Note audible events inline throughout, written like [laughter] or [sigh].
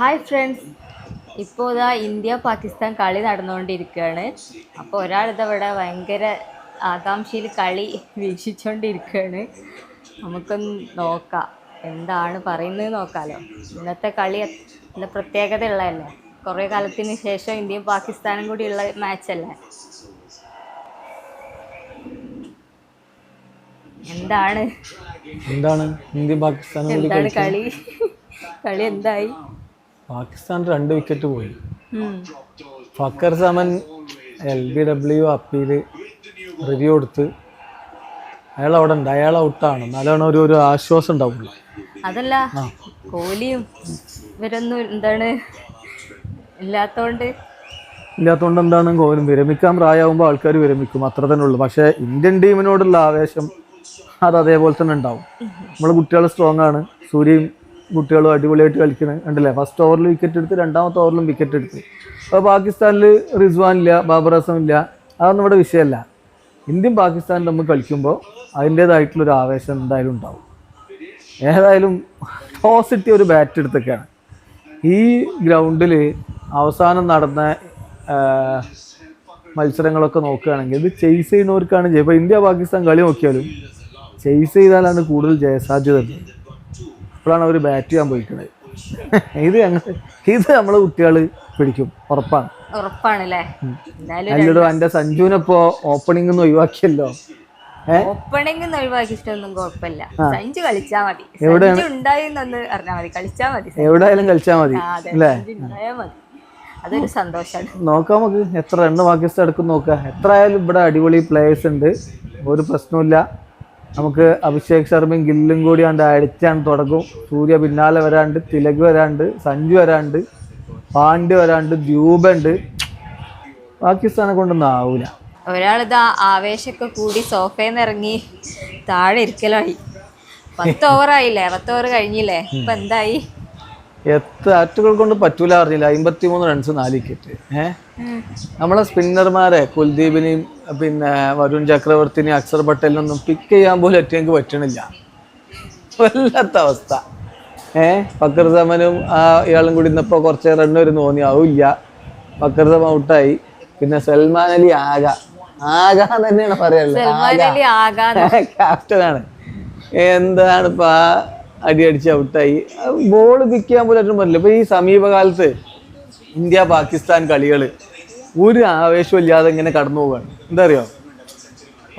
Hi friends ഇപ്പോൾ ഇതാ India Pakistan കളി നടന്നുകൊണ്ടിരിക്കുകയാണ്. അപ്പോൾ ഒരാൾ ഇതവിടെ ഭയങ്കര ആകാംക്ഷയിൽ കളി വീക്ഷിച്ചുകൊണ്ടിരിക്കുകയാണ് നമുക്കൊന്ന് നോക്കാം. എന്താണ് പറയുന്നത് നോക്കാമല്ലോ ഇന്നത്തെ കളി നല്ല പ്രത്യേകത ഉള്ളതല്ലേ കുറേ കാലത്തിന് ശേഷം ഇന്ത്യയും പാകിസ്ഥാനും കൂടിയുള്ള ഉള്ള മാച്ചല്ലേ? എന്താണ്? എന്താണ്? ഇന്ത്യ പാകിസ്ഥാൻ എന്താണ് കളി? കളി എന്തായി? പാകിസ്ഥാൻ രണ്ട് വിക്കറ്റ് പോയി. Fakhar Zaman L B W appeal review എടുത്ത് അയാൾ അവിടെ ഉണ്ട്. അയാൾ ഔട്ടാണ് എന്നാലാണ് ഒരു ഒരു ആശ്വാസം ഉണ്ടാവുള്ളൂ. അതല്ല കോഹ്ലിയും ഇവരൊന്നും എന്താണ് ഇല്ലാത്തോണ്ട്? ഇല്ലാത്തതുകൊണ്ട് എന്താണ് കോഹ്ലി? വിരമിക്കാൻ പ്രായമാകുമ്പോൾ ആൾക്കാർ വിരമിക്കും. അത്ര തന്നെ ഉള്ളൂ. പക്ഷേ ഇന്ത്യൻ ടീമിനോടുള്ള ആവേശം അത് അതേപോലെ തന്നെ ഉണ്ടാവും. നമ്മൾ കുട്ടികൾ സ്ട്രോങ് ആണ്. സൂര്യയും കുട്ടികളും അടിപൊളിയായിട്ട് കളിക്കുന്നത് കണ്ടില്ലേ? ഫസ്റ്റ് ഓവറിൽ വിക്കറ്റ് എടുത്ത് രണ്ടാമത്തെ ഓവറിലും വിക്കറ്റ് എടുത്ത്. അപ്പോൾ പാകിസ്ഥാനിൽ റിസ്വാൻ ഇല്ല ബാബർ അസം ഇല്ല അതൊന്നും ഇവിടെ വിഷയമല്ല. ഇന്ത്യയും പാകിസ്ഥാനിൽ നമ്മൾ കളിക്കുമ്പോൾ അതിന്റേതായിട്ടുള്ളൊരു ആവേശം എന്തായാലും ഉണ്ടാവും. ഏതായാലും ടോസ് കിട്ടിയ ഒരു ബാറ്റ് എടുത്തൊക്കെയാണ്. ഈ ഗ്രൗണ്ടിൽ അവസാനം നടന്ന മത്സരങ്ങളൊക്കെ നോക്കുകയാണെങ്കിൽ ഇത് ചെയ്സ് ചെയ്യുന്നവർക്കാണ് ഇപ്പോൾ ഇന്ത്യ പാകിസ്ഥാൻ കളി നോക്കിയാലും ചെയ്സ് ചെയ്താലാണ് കൂടുതൽ ജയസാധ്യത ഉള്ളത്. അപ്പോഴാണ് അവർ ബാറ്റ് ചെയ്യാൻ പോയിക്കുന്നത് [laughs] ഇത് ഞങ്ങൾ ഇത് നമ്മളെ കുട്ടികൾ പിടിക്കും. ഉറപ്പാണ്. ഉറപ്പാണല്ലേ? എന്റെ അല്ലടോ എന്റെ സഞ്ജുവിനെ ഇപ്പോ ഓപ്പണിംഗ് നിന്ന് ഒഴിവാക്കിയല്ലോ? ഏഹ് ഒഴിവാക്കി ഇഷ്ടമൊന്നും കുഴപ്പമില്ല. സഞ്ജു കളിച്ചാ മതി. സഞ്ജു ഉണ്ടായിന്നൊന്ന് അറിഞ്ഞാ മതി. കളിച്ചാ മതി എവിടെയായാലും കളിച്ചാ മതി. അല്ലേ? അതൊരു സന്തോഷാണ്. നോക്കാം നമുക്ക്. എത്ര രണ്ട് പാകിസ്ഥാൻ എടുക്കും നോക്കാം. എത്ര ആയാലും ഇവിടെ അടിപൊളി പ്ലേയേഴ്സ് ഉണ്ട്. ഒരു പ്രശ്നമില്ല നമുക്ക് അഭിഷേക് ശർമ്മയും ഗില്ലും കൂടി കണ്ട് അടിച്ചാൻ തുടങ്ങും. സൂര്യ പിന്നാലെ വരാണ്ട് തിലക് വരാണ്ട് സഞ്ജു വരാണ്ട് പാണ്ഡ്യ വരാണ്ട് ദ്യൂബുണ്ട് പാകിസ്ഥാനെ കൊണ്ടൊന്നും ആവൂല. ഒരാളിതാ ആവേശമൊക്കെ കൂടി സോഫയിൽ നിന്ന് ഇറങ്ങി താഴെ ഇരിക്കലായി. പത്ത് ഓവറായില്ലേ പത്ത് ഓവർ കഴിഞ്ഞില്ലേ? ഇപ്പൊ എന്തായി? എത്ര ആറ്റുകൾ കൊണ്ട് പറ്റൂല അറിഞ്ഞില്ല അമ്പത്തി മൂന്ന് റൺസ് നാല് വിക്കറ്റ് ഏഹ് നമ്മളെ സ്പിന്നർമാരെ കുൽദീപിനെയും പിന്നെ വരുൺ ചക്രവർത്തിനെയും അക്ഷർ പട്ടേലിനൊന്നും പിക്ക് ചെയ്യാൻ പോലും ഒറ്റയ്ക്ക് പറ്റണില്ല. വല്ലാത്ത അവസ്ഥ. ഏ? ഫക്കർ സമനും ആ ഇയാളും കൂടി ഇന്നിപ്പോൾ കുറച്ച് റണ്ണ് വരും തോന്നി. ആവില്ല ഫക്കർ സമ ഔട്ടായി പിന്നെ സൽമാൻ അലി ആക. ആക തന്നെയാണ് പറയാനുള്ളത് ക്യാപ്റ്റനാണ് [laughs] എന്താണ് ഇപ്പൊ ആ അടി അടിച്ച് ഔട്ടായി ബോൾ പിക്ക് പോലും പറ്റും പറ്റില്ല ഇപ്പൊ ഈ സമീപകാലത്ത് ഇന്ത്യ പാകിസ്ഥാൻ കളികൾ ഒരു ആവേശവും ഇല്ലാതെ ഇങ്ങനെ കടന്നു പോവാണ്. എന്താ അറിയോ?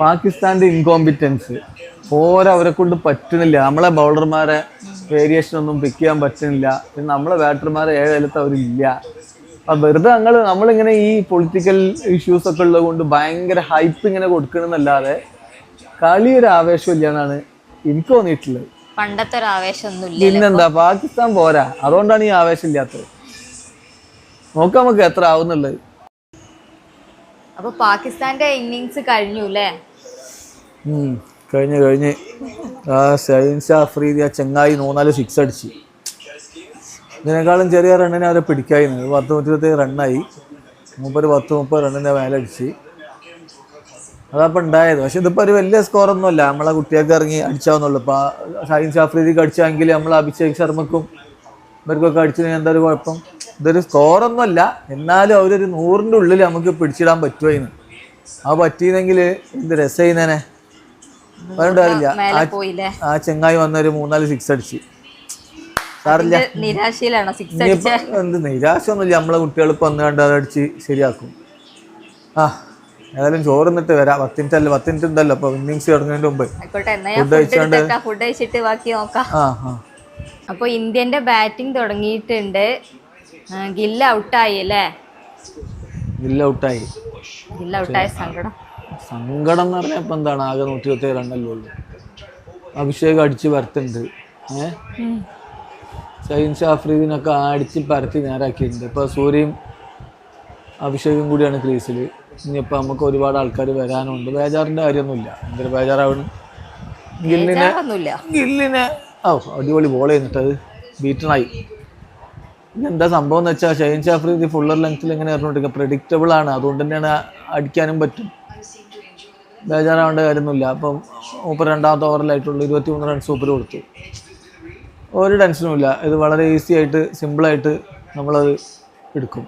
പാകിസ്ഥാന്റെ ഇൻകോമ്പിറ്റൻസ് ഓരോ അവരെ കൊണ്ട് പറ്റുന്നില്ല. നമ്മളെ ബൗളർമാരെ വേരിയേഷൻ ഒന്നും പിക്ക് ചെയ്യാൻ പറ്റുന്നില്ല. പിന്നെ നമ്മളെ ബാറ്റർമാരെ ഏഴലത്ത് അവരില്ല. അപ്പൊ വെറുതെ ഞങ്ങൾ നമ്മളിങ്ങനെ ഈ പൊളിറ്റിക്കൽ ഇഷ്യൂസ് ഒക്കെ ഉള്ളത് കൊണ്ട് ഭയങ്കര ഹൈപ്പ് ഇങ്ങനെ കൊടുക്കണമെന്നല്ലാതെ കളിയൊരു ആവേശം ഇല്ലാന്നാണ് എനിക്ക് തോന്നിയിട്ടുള്ളത്. പണ്ടത്തെ ഒരു ആവേശമൊന്നുമില്ല പിന്നെന്താ പാകിസ്ഥാൻ പോരാ. അതുകൊണ്ടാണ് ഈ ആവേശം ഇല്ലാത്തത് നോക്കാം നമുക്ക് എത്ര ആവുന്നുള്ളത്. അപ്പൊ പാകിസ്ഥാന്റെ ഇന്നിങ്സ് കഴിഞ്ഞു അല്ലേ കഴിഞ്ഞ് കഴിഞ്ഞ്. ആ അഫ്രീദി ചെങ്ങായി മൂന്നാൽ സിക്സ് അടിച്ച്. ഇതിനേക്കാളും ചെറിയ റണ്ണിനെ അവരെ പിടിക്കായിരുന്നു പത്ത് നൂറ്റി റണ്ണായി മുപ്പത് പത്ത് മുപ്പത് റണ്ണിന്റെ മേലെ അടിച്ച് അതപ്പോൾ ഉണ്ടായത്. പക്ഷെ ഇതിപ്പോൾ ഒരു വലിയ സ്കോറൊന്നുമല്ല നമ്മളെ കുട്ടികൾക്ക് ഇറങ്ങി അടിച്ചാവുന്നുള്ളൂ. ഇപ്പോൾ ഷൈൻ ഷാഫ്രീദിക്ക് അടിച്ചാണെങ്കിൽ നമ്മൾ അഭിഷേക് ശർമ്മക്കും ഇവർക്കൊക്കെ അടിച്ചതിന് എന്താ ഒരു കുഴപ്പം? ഇതൊരു സ്കോറൊന്നുമല്ല എന്നാലും അവരൊരു നൂറിന്റെ ഉള്ളിൽ നമുക്ക് പിടിച്ചിടാൻ പറ്റുമായിരുന്നു ആ പറ്റിയിരുന്നെങ്കിൽ എന്ത് രസമായിരുന്നേനെ പറഞ്ഞിട്ടില്ല ആ ചെങ്ങായി വന്നൊരു മൂന്നാൽ സിക്സ് അടിച്ച്. സാറില്ല എന്ത് നിരാശ ഒന്നുമില്ല നമ്മളെ കുട്ടികൾ ഇപ്പം വന്ന് കണ്ട് അതടിച്ച് ശരിയാക്കും. ആ. ഏതായാലും ചോറ് നിന്നിട്ട് വരാം. പത്ത് മിനിറ്റ് അല്ല പത്ത് മിനിറ്റ് ഉണ്ടല്ലോ. അപ്പൊ ഇന്നിങ്സ് തുടങ്ങുന്നതിന് മുമ്പ് ഫുഡ് കഴിച്ചിട്ട് ബാക്കി നോക്കാം. അപ്പോൾ ഇന്ത്യന്റെ ബാറ്റിംഗ് തുടങ്ങിയിട്ടുണ്ട്. ഗില്ല ഔട്ടായി അല്ലേ? ഗില്ല ഔട്ടായി ഗില്ല് ഔട്ടായ സങ്കടം. സങ്കടം എന്ന് പറഞ്ഞാൽ ഇപ്പൊ എന്താണ്? ആകെ നൂറ്റി ഇരുപത്തി റണ്ണല്ലേ ഉള്ളൂ. അഭിഷേക് അടിച്ച് പരത്തുണ്ട്. ഏഹ് ഷൈൻ ഷാഫ്രീദിനൊക്കെ അടിച്ച് പരത്തി നേരാക്കിയിട്ടുണ്ട്. ഇപ്പോൾ സൂര്യയും അഭിഷേകും കൂടിയാണ് ക്രീസിൽ ഇനിയിപ്പോൾ നമുക്ക് ഒരുപാട് ആൾക്കാർ വരാനുണ്ട് ബേജാറിന്റെ കാര്യമൊന്നുമില്ല എന്തൊരു ബേജാറാവണം ഗില്ലിനെ ഗില്ലിനെ ഓ അടിപൊളി ബോൾ ചെയ്തിട്ടത് ബീറ്റണായി എന്താ സംഭവം എന്ന് വെച്ചാൽ ഷെയിൻ ഷാഫ്രീദി ഫുള്ളർ ലെങ്ത്തിൽ ഇങ്ങനെ എറിഞ്ഞോണ്ടിരിക്കുക പ്രഡിക്റ്റബിൾ ആണ് അതുകൊണ്ട് തന്നെയാണ് അടിക്കാനും പറ്റും ബേജാറാവേണ്ട കാര്യമൊന്നുമില്ല അപ്പം മൂപ്പർ രണ്ടാമത്തെ ഓവറിലായിട്ടുള്ള ഇരുപത്തി മൂന്ന് റൺസ് സൂപ്പർ കൊടുത്തു ഒരു ടെൻഷനും ഇല്ല ഇത് വളരെ ഈസി ആയിട്ട് സിമ്പിളായിട്ട് നമ്മളത് എടുക്കും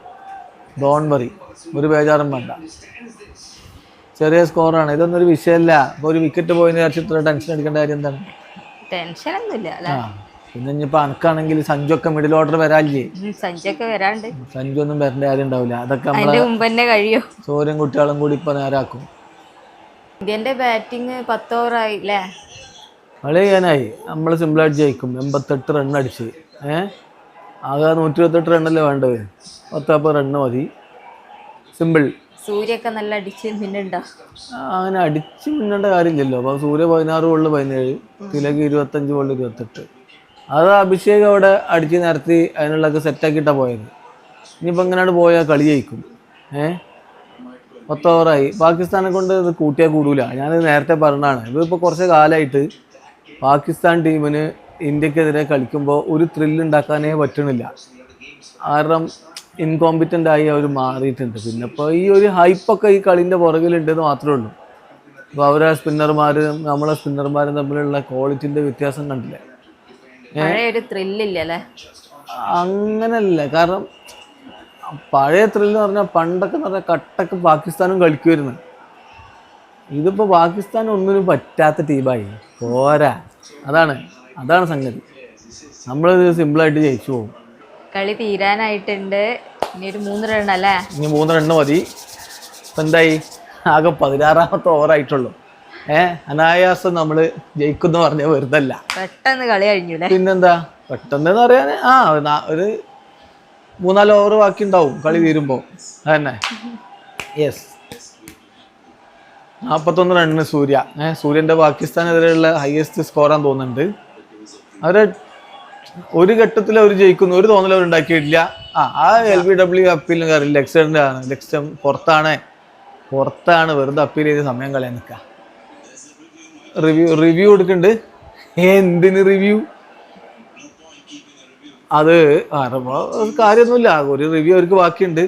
ഡോൺ വറി ഒരു ബേജാറും വേണ്ട. ചെറിയ സ്കോറാണ് ഇതൊന്നും ഒരു വിഷയമല്ല. ഇപ്പോൾ ഒരു വിക്കറ്റ് പോയതിന് വിചാരിച്ച് ഇത്ര ടെൻഷൻ എടുക്കേണ്ട കാര്യം എന്താണ്? ടെൻഷനൊന്നുമില്ല ആ പിന്നെ ഇനിയിപ്പോൾ അനക്കാണെങ്കിൽ സഞ്ജു മിഡിൽ ഓർഡർ വരാല്ലേ വരാണ്ട് സഞ്ജു ഒന്നും വരേണ്ട കാര്യം ഉണ്ടാവില്ല. അതൊക്കെ നമ്മളെ മുമ്പ് തന്നെ കഴിയോ. സൂര്യൻ കുട്ടികളും കൂടി ഇപ്പൊ നേരാക്കും. ഇന്ത്യന്റെ ബാറ്റിംഗ് പത്ത് ഓവറായി അല്ലേ? കളി ചെയ്യാനായി. നമ്മൾ സിമ്പിളായിട്ട് ജയിക്കും. എൺപത്തെട്ട് റൺ അടിച്ച്. ഏഹ് ആകെ നൂറ്റി ഇരുപത്തെട്ട് റണ്ണല്ലേ വേണ്ടത്? പത്തപ്പോൾ റണ്ണ് മതി. സിമ്പിൾ. സൂര്യൊക്കെ നല്ല അടിച്ച് മിന്നുണ്ടോ അങ്ങനെ അടിച്ച് മിന്നേണ്ട കാര്യമില്ലല്ലോ. അപ്പോൾ സൂര്യ പതിനാറ് ബോളിൽ പതിനേഴ് തിലക് ഇരുപത്തഞ്ച് ബോളിൽ ഇരുപത്തെട്ട്. അത് അഭിഷേക് അവിടെ അടിച്ച് നിരത്തി അതിനുള്ളതൊക്കെ സെറ്റാക്കിയിട്ടാണ് പോയത്. ഇനിയിപ്പോൾ എങ്ങനെയാണ് പോയാൽ കളി ജയിക്കും. ഏഹ് പത്ത് ഓവറായി പാകിസ്ഥാനെ കൊണ്ട് ഇത് കൂട്ടിയാൽ കൂടൂല. ഞാൻ നേരത്തെ പറഞ്ഞതാണ്. ഇതിപ്പോൾ കുറച്ച് കാലമായിട്ട് പാകിസ്ഥാൻ ടീമിന് ഇന്ത്യക്കെതിരെ കളിക്കുമ്പോൾ ഒരു ത്രില്ല് ഉണ്ടാക്കാനേ പറ്റണില്ല. കാരണം ഇൻകോമ്പിറ്റന്റ് ആയി അവർ മാറിയിട്ടുണ്ട്. പിന്നെ ഇപ്പോൾ ഈ ഒരു ഹൈപ്പൊക്കെ ഈ കളീന്റെ പുറകിലുണ്ടെന്ന് മാത്രമേ ഉള്ളൂ. അപ്പോൾ അവരെ സ്പിന്നർമാരും നമ്മളെ സ്പിന്നർമാരും തമ്മിലുള്ള ക്വാളിറ്റിന്റെ വ്യത്യാസം കണ്ടില്ലേ? അങ്ങനല്ല. കാരണം പഴയ ത്രില്ല് പറഞ്ഞാൽ പണ്ടൊക്കെ എന്ന് പറഞ്ഞാൽ കട്ടക്ക് പാകിസ്ഥാനും കളിക്കുമായിരുന്നു ഇതിപ്പോൾ പാകിസ്ഥാൻ ഒന്നിനും പറ്റാത്ത ടീമായി പോരാ. അതാണ്. അതാണ് സംഗതി. നമ്മളിത് സിമ്പിളായിട്ട് ജയിച്ചു പോകും. കളി തീരാനായിട്ടുണ്ട്. ഇനി ഒരു മൂന്ന് റൺ അല്ലേ? ഇനി മൂന്ന് റണ്ണ് മതി. ഇപ്പം എന്തായി? ആകെ പതിനാറാമത്തെ ഓവറായിട്ടുള്ളൂ ഏഹ് അനായാസം നമ്മൾ ജയിക്കുന്നു പറഞ്ഞ വെറുതല്ല. പെട്ടെന്ന് കളി കഴിഞ്ഞു പിന്നെന്താ? പെട്ടെന്ന് പറയാൻ ആ ഒരു മൂന്നാൽ ഓവർ ബാക്കി ഉണ്ടാവും കളി തീരുമ്പോൾ അതന്നെ. യെസ് നാൽപ്പത്തൊന്ന് റണ്ണിന് സൂര്യ. ഏഹ് സൂര്യന്റെ പാകിസ്ഥാനെതിരെയുള്ള ഹയസ്റ്റ് സ്കോറാന്ന് തോന്നുന്നുണ്ട്. അവരെ ഒരു ഘട്ടത്തിൽ അവർ ജയിക്കുന്നു ഒരു തോന്നൽ അവർ ഉണ്ടാക്കിയിട്ടില്ല. ആ ആ എൽ ബി ഡബ്ല്യു അപ്പീലിന് കാര്യം ലെക്സ്റ്ററിന്റെ ആണ്. ലെക്സ്റ്റം പുറത്താണ്. പുറത്താണ് വെറുതെ അപ്പീൽ ചെയ്ത് സമയം കളയാൻ നിൽക്കുക റിവ്യൂ റിവ്യൂ എടുക്കുന്നുണ്ട് എന്തിന് റിവ്യൂ? അത് കാര്യമൊന്നുമില്ല. ഒരു റിവ്യൂ അവർക്ക് ബാക്കിയുണ്ട്.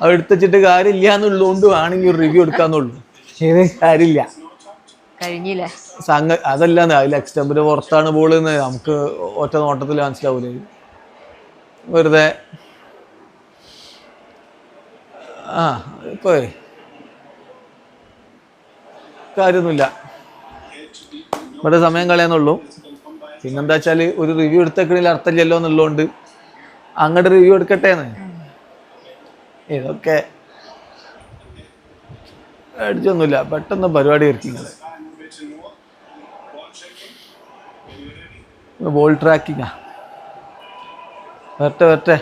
അത് എടുത്തുവെച്ചിട്ട് കാര്യമില്ല എന്നുള്ളതുകൊണ്ട് വേണമെങ്കിൽ ഒരു റിവ്യൂ എടുക്കാന്നുള്ളൂ. കാര്യമില്ല. കഴിഞ്ഞില്ലേ? സംഗ അതല്ല അതിൽ എക്സ്റ്റമ്പിന് പുറത്താണ് ബോൾ എന്ന് നമുക്ക് ഒറ്റ നോട്ടത്തിൽ മനസ്സിലാവൂലേ. വെറുതെ. ആ ഇപ്പോ കാര്യമൊന്നുമില്ല. ഇവിടെ സമയം കളയാന്നുള്ളൂ. പിന്നെന്താ വെച്ചാൽ ഒരു റിവ്യൂ എടുത്തേക്കണില്ല അർത്ഥമില്ലല്ലോ എന്നുള്ളതുകൊണ്ട് അങ്ങോട്ട് റിവ്യൂ എടുക്കട്ടെ എന്ന് ഇതൊക്കെ. അടിച്ചൊന്നുമില്ല പെട്ടെന്ന് പരിപാടി ഇരിക്കുന്നത് ബോൾ ട്രാക്കിങ്ങാ വരട്ടെ വരട്ടെ.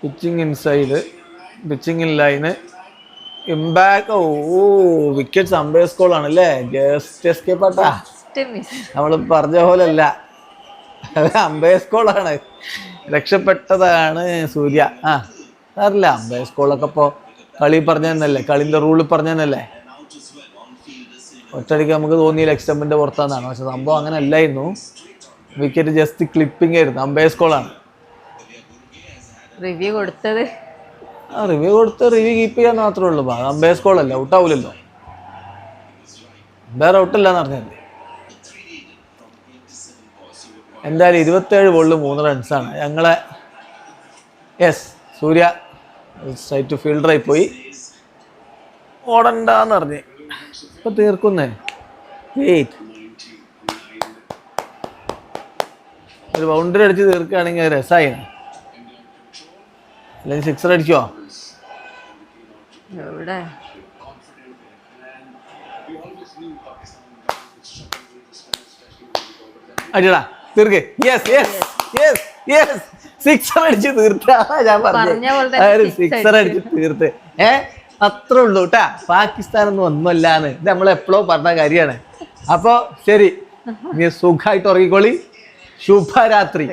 Pitching inside pitching in line impact oh wicket umpire's call ആണല്ലേ? ജസ്റ്റ് എസ്കേപ്പ് ആട്ടാ. നമ്മൾ പറഞ്ഞ പോലെ അല്ല അമ്പയർ സ്കോളാണ് രക്ഷപ്പെട്ടതാണ് സൂര്യ. ആ സാറില്ല അമ്പയർ സ്കോളൊക്കെ ഇപ്പോൾ കളി പറഞ്ഞതന്നല്ലേ? കളിന്റെ റൂൾ പറഞ്ഞതന്നല്ലേ? ഒറ്റയടിക്ക് നമുക്ക് തോന്നിയില്ല എക്സ്റ്റമ്പിന്റെ പുറത്താന്നാണ്. പക്ഷെ സംഭവം അങ്ങനെ അല്ലായിരുന്നു. വിക്കറ്റ് ജസ്റ്റ് ക്ലിപ്പിംഗ് ആയിരുന്നു. അമ്പയർ കോളാണ് റിവ്യൂ കൊടുത്തത്. ആ റിവ്യൂ കൊടുത്ത് റിവ്യൂ കീപ്പ് ചെയ്യാൻ മാത്രമേ ഉള്ളൂ. അത് കോളല്ല ഔട്ട് ഔട്ടാവില്ലല്ലോ വേറെ ഔട്ടല്ല എന്ന് പറഞ്ഞല്ലേ എന്തായാലും ഇരുപത്തേഴ് ബോളിൽ മൂന്ന് റൺസാണ് ഞങ്ങളെ യെസ് സൂര്യ സ്ട്രൈറ്റ് ഫീൽഡറായി പോയി. ഓടണ്ടെന്ന് പറഞ്ഞ്. ഇപ്പൊ തീർക്കുന്നേ. വെയിറ്റ് ഒരു ബൗണ്ടറി അടിച്ച് തീർക്കുകയാണെങ്കിൽ രസമായി അല്ലെങ്കിൽ സിക്സർ അടിക്കോ എവിടെ? അടിയടാ തീർക്ക്. Yes yes yes yes sixer അടിച്ച് തീർത്ത ഞാൻ പറഞ്ഞ സിക്സർ അടിച്ച് തീർത്ത്. ഏ? അത്രേ ഉള്ളൂ കേട്ടാ പാകിസ്ഥാനൊന്നും ഒന്നുമല്ലാന്ന്. ഇത് നമ്മൾ എപ്പോഴോ പറഞ്ഞ കാര്യമാണ്. അപ്പോ ശരി. നീ സുഖമായിട്ട് ഉറങ്ങിക്കോളി. ശുഭരാത്രി.